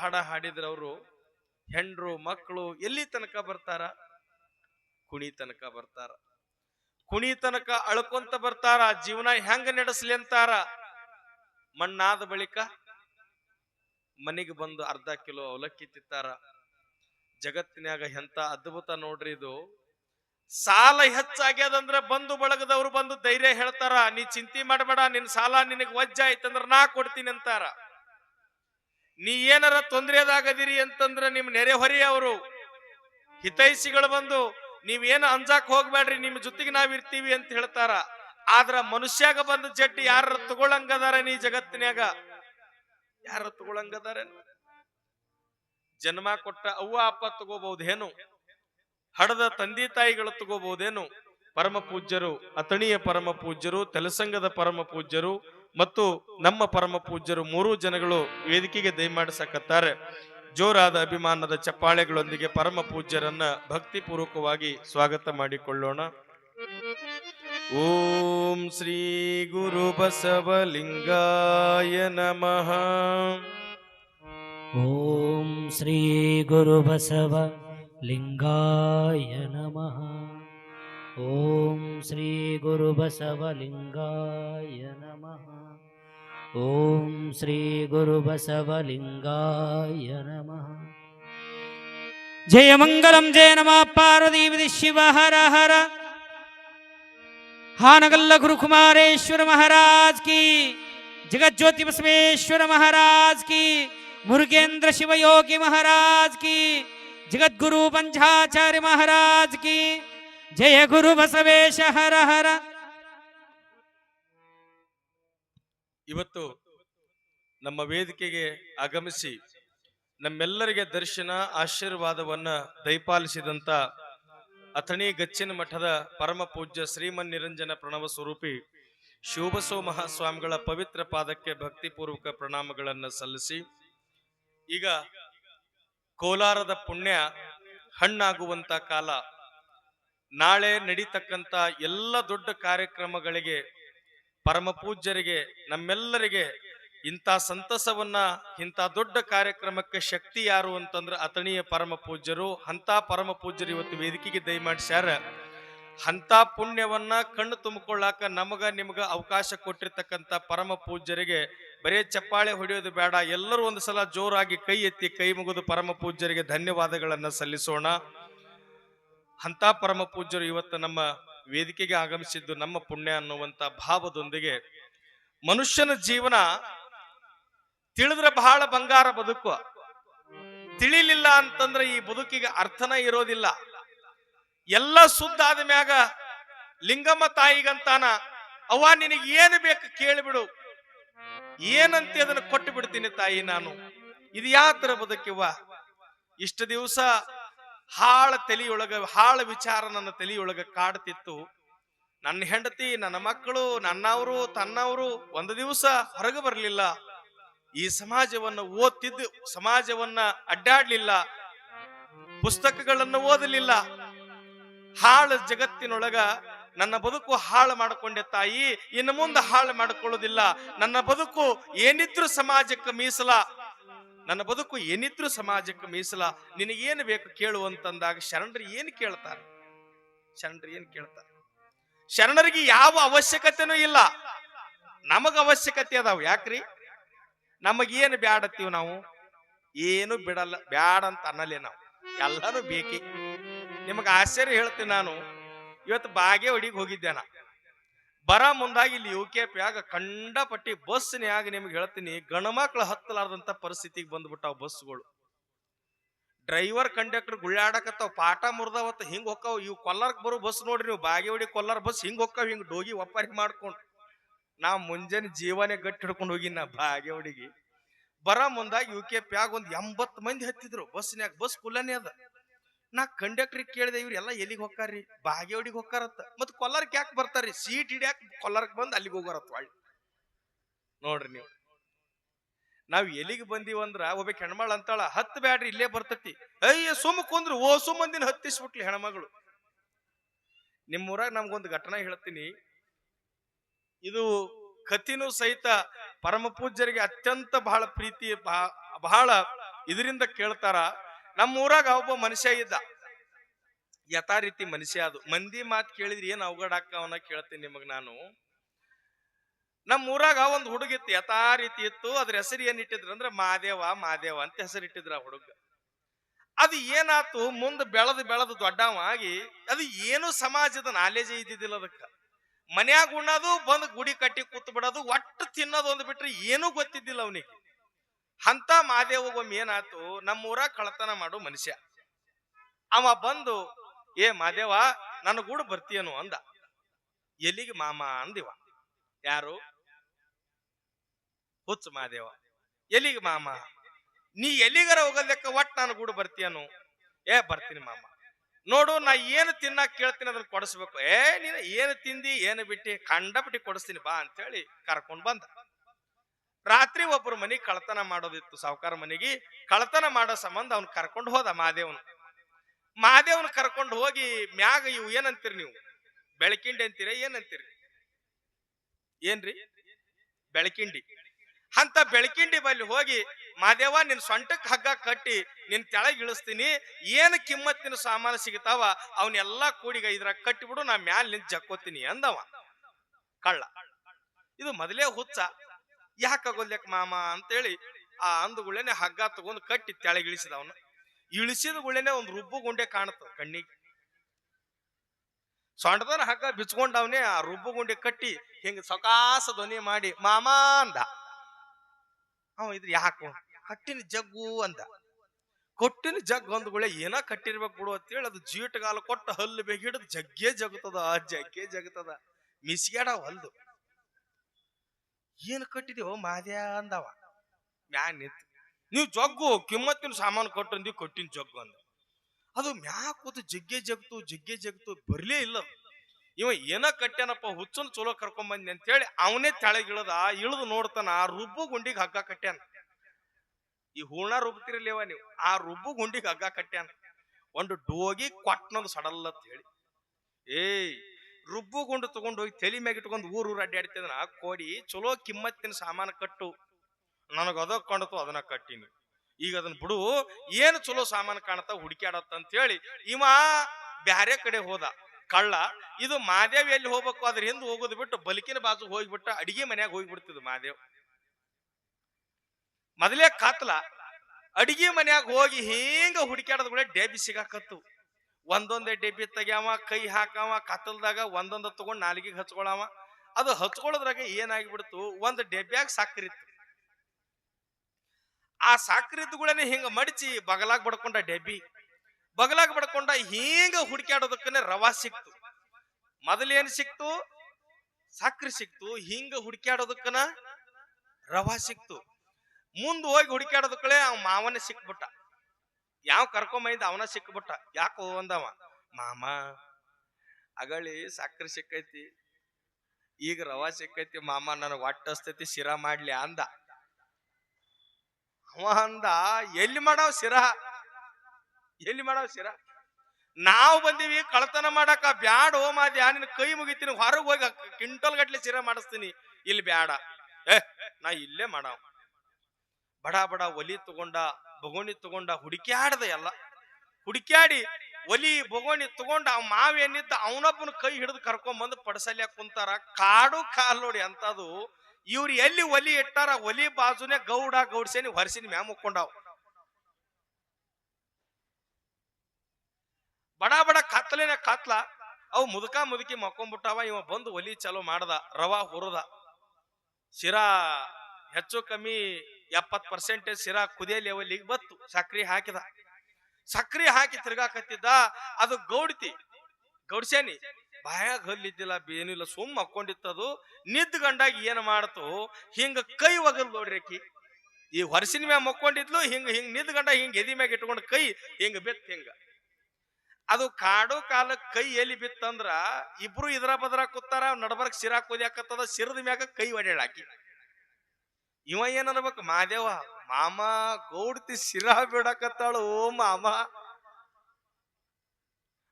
ಹಾಡ ಹಾಡಿದ್ರೆ ಅವರು. ಹೆಂಡ್ರು ಮಕ್ಕಳು ಎಲ್ಲಿ ತನಕ ಬರ್ತಾರ? ಕುಣಿ ತನಕ ಬರ್ತಾರ. ಕುಣಿ ತನಕ ಅಳ್ಕೊಂತ ಬರ್ತಾರ. ಜೀವನ ಹೆಂಗ ನಡೆಸ್ಲಿ ಅಂತಾರ? ಮಣ್ಣಾದ ಬಳಿಕ ಮನೆಗೆ ಬಂದು ಅರ್ಧ ಕಿಲೋ ಅವಲಕ್ಕಿ ತಿತ್ತಾರ ಜಗತ್ತಿನಾಗ ಎಂತ ಅದ್ಭುತ ನೋಡ್ರಿ ಇದು. ಸಾಲ ಹೆಚ್ಚಾಗ್ಯದಂದ್ರೆ ಬಂಧು ಬಳಗದವ್ರು ಬಂದು ಧೈರ್ಯ ಹೇಳ್ತಾರ. ನೀ ಚಿಂತೆ ಮಾಡಬೇಡ, ನಿನ್ ಸಾಲ ನಿನಗ್ ವಜ್ಜ ಆಯ್ತಂದ್ರ ನಾ ಕೊಡ್ತೀನಿ ಅಂತಾರ. ನೀ ಏನಾರ ತೊಂದರೆದಾಗದಿರಿ ಅಂತಂದ್ರ ನಿಮ್ ನೆರೆಹೊರೆ ಅವರು. ಹಿತೈಷಿಗಳು ಬಂದು ನೀವೇನು ಅಂಜಾಕ್ ಹೋಗ್ಬೇಡ್ರಿ ನಿಮ್ಮ ಜೊತೆಗೆ ನಾವಿರ್ತೀವಿ ಅಂತ ಹೇಳ್ತಾರ. ಆದ್ರ ಮನುಷ್ಯಾಗ ಬಂದ ಜಟ್ಟಿ ಯಾರ ತಗೊಳಂಗದಾರ ನೀ ಜಗತ್ತಿನ್ಯಾಗ? ಯಾರ ತಗೊಳಂಗದಾರ? ಜನ್ಮ ಕೊಟ್ಟ ಅವ್ವ, ಅಪ್ಪ ತಗೋಬಹುದೇನು? ಹಡದ ತಂದೆ ತಾಯಿಗಳು ತಗೋಬಹುದೇನು? ಪರಮ ಪೂಜ್ಯರು ಅತಣಿಯ ಪರಮ ಪೂಜ್ಯರು, ತೆಲಸಂಗದ ಪರಮ ಪೂಜ್ಯರು ಮತ್ತು ನಮ್ಮ ಪರಮ ಪೂಜ್ಯರು ಮೂರೂ ಜನಗಳು ವೇದಿಕೆಗೆ ದಯಮಾಡಿಸಕತ್ತಾರೆ. ಜೋರಾದ ಅಭಿಮಾನದ ಚಪ್ಪಾಳೆಗಳೊಂದಿಗೆ ಪರಮ ಪೂಜ್ಯರನ್ನ ಭಕ್ತಿಪೂರ್ವಕವಾಗಿ ಸ್ವಾಗತ ಮಾಡಿಕೊಳ್ಳೋಣ. ಓಂ ಶ್ರೀ ಗುರು ಬಸವಲಿಂಗಾಯ ನಮಃ. ಓಂ ಶ್ರೀ ಗುರು ಬಸವ ಲಿಂಗಾಯ ನಮಃ. ॐ श्रीगुरुबसवलिङ्गाय नमः। ॐ श्रीगुरुबसवलिङ्गाय नमः। जय मङ्गलं जय नमः। पार्वतीपति शिव हर हर। हानगल्ल गुरुकुमारेश्वर महाराज की। जगज्योति बसवेश्वर महाराज की। मुरुगेंद्र शिवयोगी महाराज की। जगद्गुरु पंचाचार्य महाराज की ಜಯ ಗುರು ಬಸವೇಶ, ಹರ ಹರ. ಇವತ್ತು ನಮ್ಮ ವೇದಿಕೆಗೆ ಆಗಮಿಸಿ ನಮ್ಮೆಲ್ಲರಿಗೆ ದರ್ಶನ, ಆಶೀರ್ವಾದವನ್ನ ದಯಪಾಲಿಸಿದಂತ ಅಥಣಿ ಗಚ್ಚಿನ ಮಠದ ಪರಮ ಪೂಜ್ಯ ಶ್ರೀಮನ್ ನಿರಂಜನ ಪ್ರಣವ ಸ್ವರೂಪಿ ಶಿವಬಸವ ಮಹಾಸ್ವಾಮಿಗಳ ಪವಿತ್ರ ಪಾದಕ್ಕೆ ಭಕ್ತಿಪೂರ್ವಕ ಪ್ರಣಾಮಗಳನ್ನು ಸಲ್ಲಿಸಿ, ಈಗ ಕೋಲಾರದ ಪುಣ್ಯ ಹಣ್ಣಾಗುವಂತ ಕಾಲ ನಾಳೆ ನಡೀತಕ್ಕಂತ ಎಲ್ಲ ದೊಡ್ಡ ಕಾರ್ಯಕ್ರಮಗಳಿಗೆ, ಪರಮ ಪೂಜ್ಯರಿಗೆ, ನಮ್ಮೆಲ್ಲರಿಗೆ ಇಂಥ ಸಂತಸವನ್ನ, ಇಂಥ ದೊಡ್ಡ ಕಾರ್ಯಕ್ರಮಕ್ಕೆ ಶಕ್ತಿ ಯಾರು ಅಂತಂದ್ರೆ ಅತಣಿಯ ಪರಮ ಪೂಜ್ಯರು ಅಂತ ಪರಮ ಪೂಜ್ಯರು ಇವತ್ತು ವೇದಿಕೆಗೆ ದಯಮಾಡಿಸ್ಯಾರ ಅಂತ ಪುಣ್ಯವನ್ನ ಕಣ್ಣು ತುಂಬಿಕೊಳ್ಳಾಕ ನಮಗ ನಿಮಗ ಅವಕಾಶ ಕೊಟ್ಟಿರ್ತಕ್ಕಂಥ ಪರಮ ಪೂಜ್ಯರಿಗೆ, ಬರೇ ಚಪ್ಪಾಳೆ ಹೊಡೆಯೋದು ಬೇಡ, ಎಲ್ಲರೂ ಒಂದು ಸಲ ಜೋರಾಗಿ ಕೈ ಎತ್ತಿ ಕೈ ಮುಗಿದು ಪರಮ ಪೂಜ್ಯರಿಗೆ ಧನ್ಯವಾದಗಳನ್ನು ಸಲ್ಲಿಸೋಣ. ಅಂತ ಪರಮ ಪೂಜ್ಯರು ಇವತ್ತು ನಮ್ಮ ವೇದಿಕೆಗೆ ಆಗಮಿಸಿದ್ದು ನಮ್ಮ ಪುಣ್ಯ ಅನ್ನುವಂತ ಭಾವದೊಂದಿಗೆ ಮನುಷ್ಯನ ಜೀವನ ತಿಳಿದ್ರೆ ಬಹಳ ಬಂಗಾರ ಬದುಕು. ತಿಳಿಲಿಲ್ಲ ಅಂತಂದ್ರೆ ಈ ಬದುಕಿಗೆ ಅರ್ಥನ ಇರೋದಿಲ್ಲ. ಎಲ್ಲ ಸುದ್ದ ಆದ ಮ್ಯಾಗ ಲಿಂಗಮ್ಮ ತಾಯಿಗಂತಾನ, ಅವ್ವ ನಿನಗೆ ಏನು ಬೇಕು ಕೇಳಿಬಿಡು. ಏನಂತ ಅದನ್ನು ಕೊಟ್ಟು ಬಿಡ್ತೀನಿ ತಾಯಿ ನಾನು. ಇದು ಯಾವ ತರ ಇಷ್ಟು ದಿವಸ ಹಾಳ ತಲಿಯೊಳಗ, ಹಾಳ ವಿಚಾರ ನನ್ನ ತಲಿಯೊಳಗ ಕಾಡ್ತಿತ್ತು. ನನ್ನ ಹೆಂಡತಿ, ನನ್ನ ಮಕ್ಕಳು, ನನ್ನವರು, ತನ್ನವರು ಒಂದು ದಿವಸ ಹೊರಗೆ ಬರಲಿಲ್ಲ. ಈ ಸಮಾಜವನ್ನ ಓದ್ತಿದ್ದು, ಸಮಾಜವನ್ನ ಅಡ್ಡಾಡ್ಲಿಲ್ಲ. ಪುಸ್ತಕಗಳನ್ನು ಓದಲಿಲ್ಲ. ಹಾಳ ಜಗತ್ತಿನೊಳಗ ನನ್ನ ಬದುಕು ಹಾಳು ಮಾಡಿಕೊಂಡೆ ತಾಯಿ, ಇನ್ನು ಮುಂದೆ ಹಾಳು ಮಾಡಿಕೊಳ್ಳೋದಿಲ್ಲ. ನನ್ನ ಬದುಕು ಏನಿದ್ರು ಸಮಾಜಕ್ಕೆ ಮೀಸಲ. ನನ್ನ ಬದುಕು ಏನಿದ್ರು ಸಮಾಜಕ್ಕೆ ಮೀಸಲ, ನಿನಗೇನು ಬೇಕು ಕೇಳು ಅಂತಂದಾಗ ಶರಣರು ಏನು ಕೇಳ್ತಾರೆ? ಶರಣರು ಏನು ಕೇಳ್ತಾರೆ? ಶರಣರಿಗೆ ಯಾವ ಅವಶ್ಯಕತೆನೂ ಇಲ್ಲ. ನಮಗ ಅವಶ್ಯಕತೆ ಅದಾವ, ಯಾಕ್ರಿ? ನಮಗೇನು ಬ್ಯಾಡತ್ತೀವಿ ನಾವು? ಏನು ಬಿಡಲ್ಲ, ಬ್ಯಾಡ ಅಂತ ಅನ್ನಲೇ ನಾವು. ಎಲ್ಲಾನು ಬೇಕಿ. ನಿಮಗೆ ಆಶ್ಚರ್ಯ ಹೇಳ್ತೀನಿ ನಾನು. ಇವತ್ತು ಬಾಗೇವಾಡಿಗೆ ಹೋಗಿದ್ದೆ ನಾ. ಬರ ಮುಂದಾಗಿ ಇಲ್ಲಿ ಯು ಕೆ ಪಿಯಾಗ ಕಂಡಪಟ್ಟಿ ಬಸ್ನ್ಯಾಗ ನಿಮ್ಗೆ ಹೇಳ್ತೀನಿ ಗಣಮಕ್ಳು ಹತ್ತಲಾರ್ದಂತ ಪರಿಸ್ಥಿತಿಗೆ ಬಂದ್ಬಿಟ್ಟಾವ ಬಸ್ಗಳು ಡ್ರೈವರ್ ಕಂಡಕ್ಟರ್ ಗುಳ್ಳಾಡಕತ್ತಾವ, ಪಾಠ ಮುರ್ದಾವತ್ತ ಹಿಂಗ್ ಹೊಕ್ಕಾವ. ಇವು ಕೊಲ್ಲಾರ್ಕ್ ಬರೋ ಬಸ್ ನೋಡ್ರಿ ನೀವು, ಬಾಗೇವಾಡಿ ಕೊಲ್ಲಾರ್ ಬಸ್ ಹಿಂಗ್ ಹೊಕ್ಕಾವ, ಹಿಂಗ್ ಡೋಗಿ ಒಪ್ಪಾರಿ ಮಾಡ್ಕೊಂಡು. ನಾ ಮುಂಜಾನೆ ಜೀವನೇ ಗಟ್ಟಿ ಹಿಡ್ಕೊಂಡು ಹೋಗಿ ನಾ ಬಾಗೇವಾಡಿಗೆ. ಬರ ಮುಂದಾಗಿ ಯು ಕೆ ಪ್ಯಾಗ ಒಂದ್ ಎಂಬತ್ ಮಂದಿ ಹತ್ತಿದ್ರು ಬಸ್ನ್ಯಾಗ ಬಸ್ ಕುಲ್ಲನೇ ಅದ. ನಾ ಕಂಡಕ್ಟ್ರಿಗೆ ಕೇಳಿದೆ ಇವ್ರೆಲ್ಲ ಎಲ್ಲಿಗೆ ಹೊಕ್ಕಾರ್ರಿ? ಬಾಗೇವಾಡಿಗೆ ಹೊಕ್ಕಾರತ್ತ. ಮತ್ ಕೊಲ್ಲಾರಕ್ಕೆ ಯಾಕೆ ಬರ್ತಾರ್ರಿ? ಸೀಟ್ ಹಿಡಿಯಾಕ ಕೊಲ್ಲಾರಕ್ಕೆ ಬಂದು ಅಲ್ಲಿಗೆ ಹೋಗಾರತ್ತ ಹೊಳ್ಳಿ ನೋಡ್ರಿ ನೀವು. ನಾವ್ ಎಲ್ಲಿಗೆ ಅಂದ್ರೆ ಒಬ್ಬ ಹೆಣ್ಮಳ ಅಂತಾಳ, ಹತ್ತು ಬ್ಯಾಡ್ರಿ, ಇಲ್ಲೇ ಬರ್ತತಿ. ಅಯ್ಯ ಸುಮ್ ಕುಂದ್ರು, ಓ ಸುಮ್ಮಂದಿನ ಹತ್ತಿಸ್ಬಿಟ್ಲಿ ಹೆಣ್ಮಗಳು. ನಿಮ್ಮೂರಾಗ ನಮ್ಗೊಂದು ಘಟನೆ ಹೇಳ್ತೀನಿ. ಇದು ಕತಿನೂ ಸಹಿತ ಪರಮ ಪೂಜ್ಯರಿಗೆ ಅತ್ಯಂತ ಬಹಳ ಪ್ರೀತಿ ಬಹ- ಬಹಳ ಇದರಿಂದ ಕೇಳ್ತಾರ. ನಮ್ಮ ಊರಾಗ ಒಬ್ಬ ಮನುಷ್ಯ ಇದ್ದ. ಯಥಾ ರೀತಿ ಮನುಷ್ಯ ಅದು. ಮಂದಿ ಮಾತು ಕೇಳಿದ್ರೆ ಏನ್ ಅವಘಡ ಅಕ್ಕವನ್ನ ಕೇಳ್ತೀನಿ ನಿಮಗ್ ನಾನು. ನಮ್ಮ ಊರಾಗ ಒಂದು ಹುಡುಗಿತ್ತು ಯಥಾ ರೀತಿ ಇತ್ತು. ಅದ್ರ ಹೆಸರು ಏನ್ ಇಟ್ಟಿದ್ರು ಅಂದ್ರೆ ಮಾದೇವ ಮಾದೇವ ಅಂತ ಹೆಸರು ಇಟ್ಟಿದ್ರ ಆ ಹುಡುಗ. ಅದು ಏನಾತು? ಮುಂದೆ ಬೆಳೆದು ಬೆಳೆದು ದೊಡ್ಡವ ಆಗಿ, ಅದು ಏನು ಸಮಾಜದ ನಾಲೇಜ್ ಇದ್ದಿದ್ದಿಲ್ಲ ಅದಕ್ಕೆ. ಮನ್ಯಾಗ ಉಣ್ಣೋದು ಬಂದು ಗುಡಿ ಕಟ್ಟಿ ಕೂತ್ ಬಿಡೋದು ಒಟ್ಟು ತಿನ್ನೋದು ಒಂದು ಬಿಟ್ರೆ ಏನೂ ಗೊತ್ತಿದ್ದಿಲ್ಲ ಅವನಿಗೆ. ಅಂತ ಮಾದೇವ ಒಮ್ಮೆ ನಮ್ಮೂರ ಕಳತನ ಮಾಡು ಮನುಷ್ಯ. ಅವ ಬಂದು, ಏ ಮಾದೇವ ನನ್ನ ಗೂಡು ಬರ್ತೀಯನು? ಅಂದ. ಎಲ್ಲಿಗೆ ಮಾಮ? ಅಂದಿವ. ಯಾರು? ಹುಚ್ಚ ಮಾದೇವ ಎಲ್ಲಿಗೆ ಮಾಮ? ನೀ ಎಲ್ಲಿಗಾರ ಹೋಗೋದಕ್ಕ ಒಟ್ಟು ನಾನು ಗೂಡು ಬರ್ತೀಯನು? ಏ, ಬರ್ತೀನಿ ಮಾಮ. ನೋಡು, ನಾ ಏನು ತಿನ್ನಕ್ ಕೇಳ್ತೀನಿ, ಅದನ್ನ ಕೊಡಿಸ್ಬೇಕು. ಏ, ನೀನು ಏನು ತಿಂದಿ, ಏನು ಬಿಟ್ಟಿ ಕಂಡಬಿಟ್ಟಿ ಕೊಡಿಸ್ತೀನಿ, ಬಾ ಅಂತೇಳಿ ಕರ್ಕೊಂಡು ಬಂದ. ರಾತ್ರಿ ಒಬ್ಬರು ಮನೆಗೆ ಕಳ್ತನ ಮಾಡೋದಿತ್ತು ಸಾವುಕಾರ ಮನೆಗೆ ಕಳತನ ಮಾಡೋ ಸಂಬಂಧ ಅವ್ನು ಕರ್ಕೊಂಡು ಹೋದ ಮಾದೇವನು. ಮಾದೇವನ್ ಕರ್ಕೊಂಡು ಹೋಗಿ ಮ್ಯಾಗ ಇವು ಏನಂತೀರಿ ನೀವು? ಬೆಳಕಿಂಡಿ ಅಂತೀರ ಏನಂತೀರಿ? ಏನ್ರಿ? ಬೆಳಕಿಂಡಿ. ಅಂತ ಬೆಳಕಿಂಡಿ ಬಲ್ಲಿ ಹೋಗಿ, ಮಾದೇವ ನಿನ್ ಸೊಂಟಕ್ ಹಗ್ಗ ಕಟ್ಟಿ ನಿನ್ ತೆಳಗ್ ಇಳಿಸ್ತೀನಿ, ಏನು ಕಿಮ್ಮತ್ತಿನ ಸಾಮಾನು ಸಿಗ್ತಾವ ಅವನ್ನೆಲ್ಲಾ ಕೂಡಿಗ ಇದ್ರಾಗ ಕಟ್ಟಿಬಿಡು ನಾ ಮ್ಯಾಲ ನಿನ್ ಜಕ್ಕೋತೀನಿ ಅಂದವ. ಕಳ್ಳ. ಇದು ಮೊದಲೇ ಹುಚ್ಚ. ಯಾಕಾಗೋಲ್ಯಕ್ ಮಾಮ ಅಂತೇಳಿ ಆ ಅಂದುಗುಳೇನೆ ಹಗ್ಗ ತಗೊಂಡು ಕಟ್ಟಿ ತೆಳಗ್ ಇಳಿಸಿದ ಅವನು. ಇಳಿಸಿದ ಗುಳ್ಳೆನೇ ಒಂದು ರುಬ್ಬು ಗುಂಡೆ ಕಾಣುತ್ತ ಕಣ್ಣಿಗೆ. ಸೊಂಟದನ ಹಗ್ಗ ಬಿಚ್ಕೊಂಡವನೇ ಆ ರುಬ್ಬು ಗುಂಡೆ ಕಟ್ಟಿ ಹಿಂಗ ಸಕಾಸ ಧ್ವನಿ ಮಾಡಿ, ಮಾಮ ಅಂದ. ಅವ ಇದ್ರ ಯಾಕ ಕಟ್ಟಿನ ಜಗ್ಗು ಅಂದ. ಕೊಟ್ಟಿನ ಜಗ್ ಒಂದ್ ಗುಳೆ ಏನ ಕಟ್ಟಿರ್ಬೇಕು ಬಿಡು ಅಂತೇಳಿ ಅದು ಜೀಟಗಾಲ ಕೊಟ್ಟು ಹಲ್ಲು ಬೇಗ ಹಿಡಿದು ಜಗ್ಗೆ ಜಗತದ ಜಗ್ಗೆ ಜಗತದ. ಮಿಸ್ಗ್ಯಾಡ ಹೊಲ್ದು. ಏನು ಕಟ್ಟಿದೀವೋ ಮಾದ್ಯಾ ಅಂದವ. ಮ್ಯಾನ್ ನಿಂತು, ನೀವು ಜಗ್ಗು, ಕಿಮ್ಮತ್ತಿನ ಸಾಮಾನು ಕೊಟ್ಟು ಅಂದಿ ಕೊಟ್ಟಿನ ಜಗ್ಗು ಅಂದ. ಅದು ಕೂತು ಜಗ್ಗೆ ಜಗ್ತು ಜಗ್ಗೆ ಜಗ್ತು, ಬರಲೇ ಇಲ್ಲ. ಇವ ಏನ ಕಟ್ಟ್ಯಾನಪ್ಪ, ಹುಚ್ಚನ್ ಚಲೋ ಕರ್ಕೊಂಡ್ ಬಂದಿ ಅಂತೇಳಿ ಅವನೇ ತೆಳಗಿಳದ, ಇಳಿದು ನೋಡ್ತಾನ, ಆ ರುಬ್ಬು ಗುಂಡಿಗೆ ಹಗ್ಗ ಕಟ್ಟ್ಯಾನ. ಈ ಹೂರ್ಣ ರುಬ್ತಿರ್ಲಿವ ನೀವು, ಆ ರುಬ್ಬು ಗುಂಡಿಗೆ ಹಗ್ಗ ಕಟ್ಟ್ಯಾನ. ಒಂದು ಡೋಗಿ ಕೊಟ್ಟನದು ಸಡಲ್ಲ ಅಂತ ಹೇಳಿ. ಏಯ್ ರುಬ್ಬು ಗುಂಡು ತಗೊಂಡು ಹೋಗಿ ತಲೆ ಮ್ಯಾಗ ಇಟ್ಕೊಂಡು ಊರು ಊರು ಅಡ್ಡಾಡ್ತಿದನ ಕೋಡಿ ಚಲೋ ಕಿಮ್ಮತ್ತಿನ ಸಾಮಾನು ಕಟ್ಟು. ನನಗೆ ಅದ ಕಾಣತು ಅದನ್ನ ಕಟ್ಟಿನಿ. ಈಗ ಅದನ್ನ ಬಿಡು, ಏನು ಚಲೋ ಸಾಮಾನು ಕಾಣತ್ತ ಹುಡುಕ್ಯಾಡತ್ತ ಅಂತ ಹೇಳಿ ಇವ ಬ್ಯಾರೆ ಕಡೆ ಹೋದ. ಕಳ್ಳ, ಇದು ಮಾದೇವ್ ಎಲ್ಲಿ ಹೋಗ್ಬೇಕು? ಅದ್ರ ಹಿಂದೆ ಹೋಗೋದು ಬಿಟ್ಟು ಬಲಿಕಿನ ಬಾಜು ಹೋಗ್ಬಿಟ್ಟ ಅಡಿಗೆ ಮನ್ಯಾಗ ಹೋಗ್ಬಿಡ್ತಿದ್ ಮಾದೇವ್. ಮೊದಲೇ ಕಾತ್ಲ, ಅಡಿಗೆ ಮನ್ಯಾಗ ಹೋಗಿ ಹಿಂಗ ಹುಡುಕ್ಯಾಡದ ಕೂಡ ಡೇಬಿ ಸಿಗಾಕತ್ತು. ಒಂದೊಂದೇ ಡಿಬ್ಬಿ ತೆಗ್ಯಾವ, ಕೈ ಹಾಕವ, ಕತ್ತಲ್ದಾಗ ಒಂದೊಂದು ತಗೊಂಡು ನಾಲಿಗೆಗೆ ಹಚ್ಕೊಳವ. ಅದು ಹಚ್ಕೊಳ್ಳೋದ್ರಾಗ ಏನಾಗಿಬಿಡ್ತು, ಒಂದು ಡೆಬ್ಬ್ಯಾಗ ಸಾಕ್ರಿ ಇತ್ತು. ಆ ಇದ್ದುಗಳನ್ನ ಹಿಂಗ ಮಡಚಿ ಬಗಲಾಗ ಬಡ್ಕೊಂಡ ಡೆಬ್ಬಿ ಬಗಲಾಗ ಬಡ್ಕೊಂಡ ಹಿಂಗ ಹುಡುಕ್ಯಾಡೋದಕ್ಕನೆ ರವಾ ಸಿಕ್ತು. ಮೊದಲೇನ್ ಸಿಕ್ತು? ಸಾಕ್ರಿ ಸಿಕ್ತು. ಹಿಂಗ ಹುಡುಕ್ಯಾಡೋದಕ್ಕನ ರವಾ ಸಿಕ್ತು. ಮುಂದೆ ಹೋಗಿ ಹುಡುಕ್ಯಾಡೋದಕ್ಕಳೆ ಅವ್ ಮಾವನೇ ಸಿಕ್ಬಿಟ್ಟ. ಯಾವ ಕರ್ಕೊಂಬೈದ ಅವನ ಸಿಕ್ಬಿಟ್ಟ. ಯಾಕೋ ಅಂದವ. ಮಾಮ, ಅಗಳಿ ಸಕ್ಕರೆ ಸಿಕ್ಕೈತಿ. ಈಗ ರವಾ ಸಿಕ್ಕೈತಿ. ಮಾಮ, ನನಗೆ ಒಟ್ಟಸ್ತೈತಿ ಶಿರಾ ಮಾಡ್ಲಿ ಅಂದ. ಅವ ಅಂದ, ಎಲ್ಲಿ ಮಾಡವ್ ಶಿರಾ? ಎಲ್ಲಿ ಮಾಡವ್ ಶಿರ? ನಾವು ಬಂದೀವಿ ಕಳತನ ಮಾಡಕ. ಬ್ಯಾಡ ಓ ಮಾದ್ಯಾ. ನಿನ್ನ ಕೈ ಮುಗಿತೀನಿ. ಹೊರಗೆ ಹೋಗಿ ಕಿಂಟಲ್ ಗಟ್ಲೆ ಶಿರ ಮಾಡಿಸ್ತೀನಿ. ಇಲ್ಲಿ ಬ್ಯಾಡ. ಏ, ನಾ ಇಲ್ಲೇ ಮಾಡಾವ್. ಬಡ ಬಡ ಒಲಿ ತಗೊಂಡ, ಬಗೋಣಿ ತಗೊಂಡ ಹುಡುಕ್ಯಾಡ್ದ ಎಲ್ಲ. ಹುಡುಕ್ಯಾಡಿ ಒಲಿ, ಬಗೋಣಿ ತಗೊಂಡ ಅವ್ ಮಾವೇನಿದ್ದ ಅವನೊಬ್ಬನ ಕೈ ಹಿಡಿದು ಕರ್ಕೊಂಬಂದು ಪಡಸಲ್ಯಾಕ ಕುಂತಾರ. ಕಾಡು ಕಾಲ್ ನೋಡಿ ಅಂತದು. ಇವ್ರು ಎಲ್ಲಿ ಒಲಿ ಇಟ್ಟಾರ ಒಲಿ ಬಾಜುನೇ ಗೌಡ ಗೌಡ್ಸೇನಿ ಹೊರಸಿನ ಮ್ಯಾಮ್ ಮುಕ್ಕೊಂಡಾವ್. ಬಡ ಬಡ ಕತ್ಲಿನ ಕತ್ಲ ಅವು ಮುದುಕ ಮುದುಕಿ ಮಕ್ಕೊಂಬಿಟ್ಟಾವ. ಇವ ಬಂದು ಒಲಿ ಚಲೋ ಮಾಡ್ದ, ರವಾ ಹುರದ. ಶಿರಾ ಹೆಚ್ಚು ಕಮ್ಮಿ ಎಪ್ಪತ್ ಪರ್ಸೆಂಟೇಜ್ ಶಿರಾ ಕುದಿಯ ಲೆವೆಲಿಗೆ ಬತ್ತು ಸಕ್ರಿ ಹಾಕಿದ. ಸಕ್ರಿ ಹಾಕಿ ತಿರ್ಗಾಕತ್ತಿದ್ದ ಅದು ಗೌಡ್ತಿ. ಗೌಡ್ಸೇನಿ, ಬಾಯಾಗ ಹಲ್ಲಿದ್ದಿಲ್ಲ ಏನಿಲ್ಲ ಸುಮ್ಮ ಹಾಕೊಂಡಿತ್ತದು ನಿದ್ದ ಗಂಡಾಗ ಏನ್ ಮಾಡ್ತು? ಹಿಂಗ ಕೈ ಒಗಲ್ ನೋಡ್ರಿ ಆಕಿ ಈ ಹೊರಸಿನ ಮ್ಯಾಗ ಮಕ್ಕೊಂಡಿದ್ಲು, ಹಿಂಗ ಹಿಂಗ್ ನಿದ್ದ ಗಂಡ ಹಿಂಗ ಎದಿ ಮ್ಯಾಗ ಇಟ್ಕೊಂಡು ಕೈ ಹಿಂಗ ಬಿತ್ತು ಹಿಂಗ. ಅದು ಕಾಡು ಕಾಲ ಕೈ ಎಲ್ಲಿ ಬಿತ್ತಂದ್ರ ಇಬ್ರು ಇದ್ರ ಬದ್ರ ಕೂತಾರ, ನಡಬರ್ಕ ಶಿರಾ ಕುದಿಯಾಕತ್ತದ, ಶಿರದ ಮ್ಯಾಗ ಕೈ ಒಡ್ಯಾಳಾಕಿ ಇವ ಏನ್ ಅನ್ಬೇಕು ಮಾದೇವ, ಮಾಮ, ಗೌಡ್ತಿ ಶಿರಾ ಬಿಡಕತ್ತಾಳು, ಓ ಮಾಮ.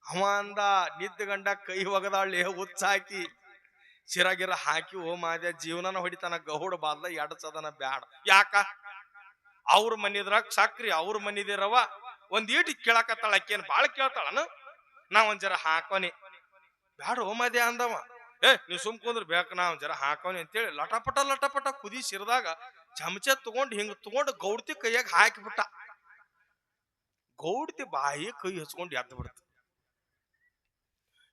ಅವ ಅಂದ, ನಿದ್ದ ಗಂಡ ಕೈ ಒಗದಾಳೆ ಹುಚ್ಚಾಕಿ ಶಿರಾಗಿರ ಹಾಕಿ, ಓ ಮಾದ್ಯ ಜೀವನನ ಹೊಡಿತಾನ, ಗೌಡ ಬಾದ್ಲ ಎಡಚದನ ಬ್ಯಾಡ. ಯಾಕ? ಅವ್ರ ಮನಿದ್ರ ಸಕ್ರಿ ಅವ್ರ ಮನಿದಿರವ. ಒಂದ್ ಈಟಿ ಕೇಳಕತ್ತಾಳ ಅಕ್ಕೇನ್ ಬಾಳ ಕೇಳ್ತಾಳನು? ನಾ ಒಂದ್ ಜರ ಹಾಕೋನಿ. ಬ್ಯಾಡ, ಓ ಮಾದ್ಯಾ ಅಂದವ. ಏ, ನೀವು ಸುಮ್ ಕುಂದ್ರೆ ಬೇಕ ನಾ ಒಂದ್ ಜರ ಹಾಕೋನಿ ಅಂತೇಳಿ ಲಟಪಟ ಲಟಪಟ ಕುದಿ ಸಿರಿದಾಗ ಚಮಚ ತಗೊಂಡ್ ಹಿಂಗ್ ತಗೊಂಡ್ ಗೌಡ್ತಿ ಕೈಯಾಗ ಹಾಕಿಬಿಟ್ಟ. ಗೌಡ್ತಿ ಬಾಯಿ ಕೈ ಹಚ್ಕೊಂಡು ಎದ್ದು ಬಿಡ್ತ.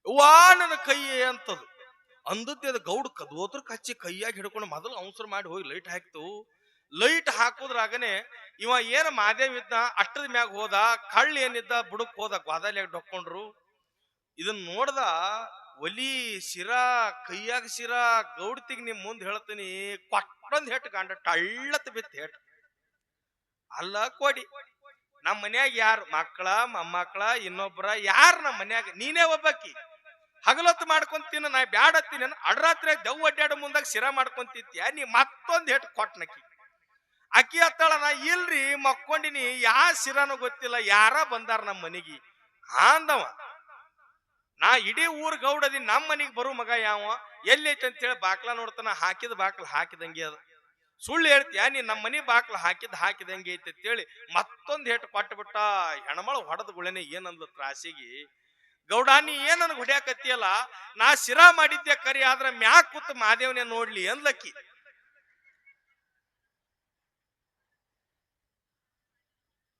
ವಾ ನನ್ನ ಕೈ ಅಂತದು. ಅಂದದ್ದೆ ಅದು ಗೌಡ್ ಕದೋತ್ರ ಕಚ್ಚಿ ಕೈಯಾಗಿ ಹಿಡ್ಕೊಂಡು ಮೊದಲು ಅವಸರ ಮಾಡಿ ಹೋಗಿ ಲೈಟ್ ಹಾಕ್ತು. ಲೈಟ್ ಹಾಕೋದ್ರಾಗನೆ ಇವ ಏನ ಮಾದೇವ್ ಇದ್ದ ಅಟ್ಟದ ಮ್ಯಾಗ ಹೋದ, ಕಳ್ಳ ಏನಿದ್ದ ಬುಡಕ್ ಹೋದ, ಗ್ವಾದಾಲಿಯಾಗ ಡೊಕ್ಕೊಂಡ್ರು. ಇದನ್ನ ನೋಡ್ದ ಒಲಿ ಶಿರಾ, ಕೈಯಾಗ ಶಿರಾ, ಗೌಡ್ತಿಗ್ ನಿಮ್ ಮುಂದೆ ಹೇಳ್ತೀನಿ, ಕೊಟ್ಟೊಂದ್ ಹೆಟ್ ಗಂಡ ಟಳ್ಳತ್ ಬಿತ್ತು ಹೆಟ್. ಅಲ್ಲ ಕೊಡಿ ನಮ್ಮ ಮನ್ಯಾಗ ಯಾರು ಮಕ್ಕಳ ಮೊಮ್ಮಕ್ಕಳ ಇನ್ನೊಬ್ರ ಯಾರು ನಮ್ಮ ಮನ್ಯಾಗ, ನೀನೇ ಒಬ್ಬಾಕಿ. ಹಗಲೊತ್ತು ಮಾಡ್ಕೊಂತೀನ ನಾ ಬ್ಯಾಡತ್ತೀನಿ ಅಡ್ರಾತ್ರಿ ದೆವ್ ಅಡ್ಡಾಡ ಮುಂದಾಗ ಶಿರ ಮಾಡ್ಕೊಂತಿತ್ಯ ನೀ ಮತ್ತೊಂದು ಹೆಟ್ ಕೊಟ್ನಕಿ. ಅಕ್ಕಿ ಹತ್ತಾಳ ನಾ ಇಲ್ರಿ ಮಕ್ಕೊಂಡಿನಿ, ಯಾ ಶಿರಾನು ಗೊತ್ತಿಲ್ಲ, ಯಾರ ಬಂದಾರ ನಮ್ಮ ಮನೆಗೆ. ಅಂದವ ನಾ ಇಡೀ ಊರ್ ಗೌಡದಿ ನಮ್ಮ ಮನಿಗೆ ಬರೋ ಮಗ ಯಾವ? ಎಲ್ಲೈತೆ ಅಂತೇಳಿ ಬಾಕ್ಲ ನೋಡ್ತಾನ, ಹಾಕಿದ ಬಾಕ್ಲ ಹಾಕಿದಂಗೆ ಅದ. ಸುಳ್ಳು ಹೇಳ್ತೀಯ ನೀ ನಮ್ಮ ಮನೆ ಬಾಕ್ಲ ಹಾಕಿದ್ ಹಾಕಿದಂಗೆ ಐತೆ ಅಂತೇಳಿ ಮತ್ತೊಂದ್ ಹೇಟ್ ಕೊಟ್ಬಿಟ್ಟ ಹೆಣ್ಮಳ ಹೊಡೆದ ಗುಳೆನೆ ಏನಂದ್ಲು ತ್ರಾಸಿಗೆ? ಗೌಡ, ನೀ ಏನನ್ ಹೊಡ್ಯಾಕತ್ತಿಯಲ್ಲ ನಾ ಶಿರಾ ಮಾಡಿದ್ದೆ ಕರಿ, ಆದ್ರ ಮ್ಯಾಕ್ ಕೂತ್ ಮಾದೇವನೇ ನೋಡ್ಲಿ ಅಂದ್ಲಕ್ಕಿ.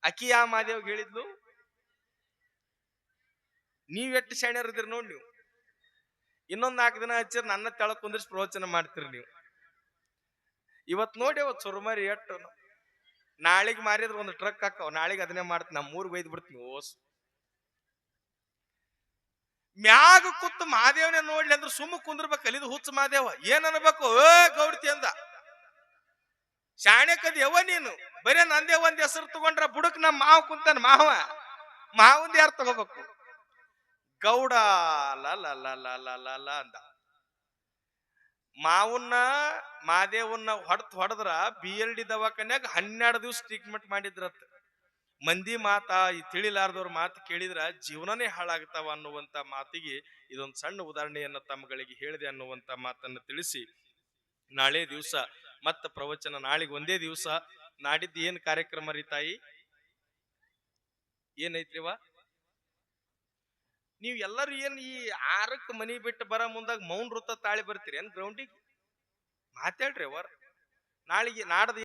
ಅಕಿ ಆ ಮಾದೇವ್ ಹೇಳಿದ್ಲು? ನೀವ್ ಎಷ್ಟು ಶಾಣ್ಯರಿದ್ದೀರಿ ನೋಡಿ ನೀವು. ಇನ್ನೊಂದು ನಾಲ್ಕು ದಿನ ಹಚ್ಚಿರ್ ನನ್ನ ತೆಳಕ್ ಕುಂದ್ರಿಸಿ ಪ್ರವಚನ ಮಾಡ್ತೀರಿ ನೀವು. ಇವತ್ ನೋಡಿ ಅವತ್ ಸುರುಮರಿ ಎಟ್ಟು ನಾಳೆಗೆ ಮಾರಿದ್ರ ಒಂದು ಟ್ರಕ್ ಹಾಕವ್. ನಾಳೆಗೆ ಅದನ್ನೇ ಮಾಡ್ತೀನಿ ನಮ್ಮ ಊರಿಗೆ ಒಯ್ದು ಬಿಡ್ತೀನಿ ಓಸ್. ಮ್ಯಾಗ ಕುತ್ತು ಮಾದೇವನೇ ನೋಡ್ಲಿ ಅಂದ್ರೆ ಸುಮ್ಮ ಕುಂದ್ರಬೇಕು ಕಲಿದು ಹುಚ್ಚ ಮಾದೇವ. ಏನ್ ಅನ್ಬೇಕು? ಏ, ಗೌಡ್ತಿ ಅಂದ. ಶಾಣೆ ಯವ ನೀನು? ಬರೇ ನಂದೇ ಒಂದ್ ಹೆಸರು ತಗೊಂಡ್ರ ಬುಡಕ್ ನಮ್ಮ ಮಾವ ಕುಂತಾನ ಮಾವ. ಮಾವಂದ ಯಾರು ತಗೋಬೇಕು? ಗೌಡ ಲ ಅಂದ. ಮಾವನ್ನ ಮಾದೇವನ್ನ ಹೊಡೆದ್ ಹೊಡೆದ್ರ ಬಿ ಎಲ್ ಡಿ ದವಾಖಾನ್ಯಾಗ ಹನ್ನೆರಡು ದಿವಸ ಟ್ರೀಟ್ಮೆಂಟ್ ಮಾಡಿದ್ರತ್. ಮಂದಿ ಮಾತ ಈ ತಿಳಿಲಾರ್ದವ್ರ ಮಾತು ಕೇಳಿದ್ರ ಜೀವನನೇ ಹಾಳಾಗ್ತಾವ ಅನ್ನುವಂತ ಮಾತಿಗೆ ಇದೊಂದು ಸಣ್ಣ ಉದಾಹರಣೆಯನ್ನ ತಮ್ಮಗಳಿಗೆ ಹೇಳಿದೆ ಅನ್ನುವಂತ ಮಾತನ್ನ ತಿಳಿಸಿ. ನಾಳೆ ದಿವಸ ಮತ್ತ ಪ್ರವಚನ ನಾಳೆಗೆ ಒಂದೇ ದಿವಸ ನಾಡಿದ್ದು ಏನ್ ಕಾರ್ಯಕ್ರಮ ರೀ ತಾಯಿ? ಏನೈತ್ರಿವ ನೀವು ಎಲ್ಲರೂ ಏನ್ ಈ ಆರಕ್ಕೆ ಮನಿ ಬಿಟ್ಟು ಬರ ಮುಂದಾಗ ಮೌನ್ ವೃತ್ತ ತಾಳಿ ಬರ್ತೀರಿ ಏನ್ ಗ್ರೌಂಡಿಗೆ ಮಾತಾಡ್ರಿ ಅವರ್. ನಾಳೆಗೆ ನಾಡ್ದು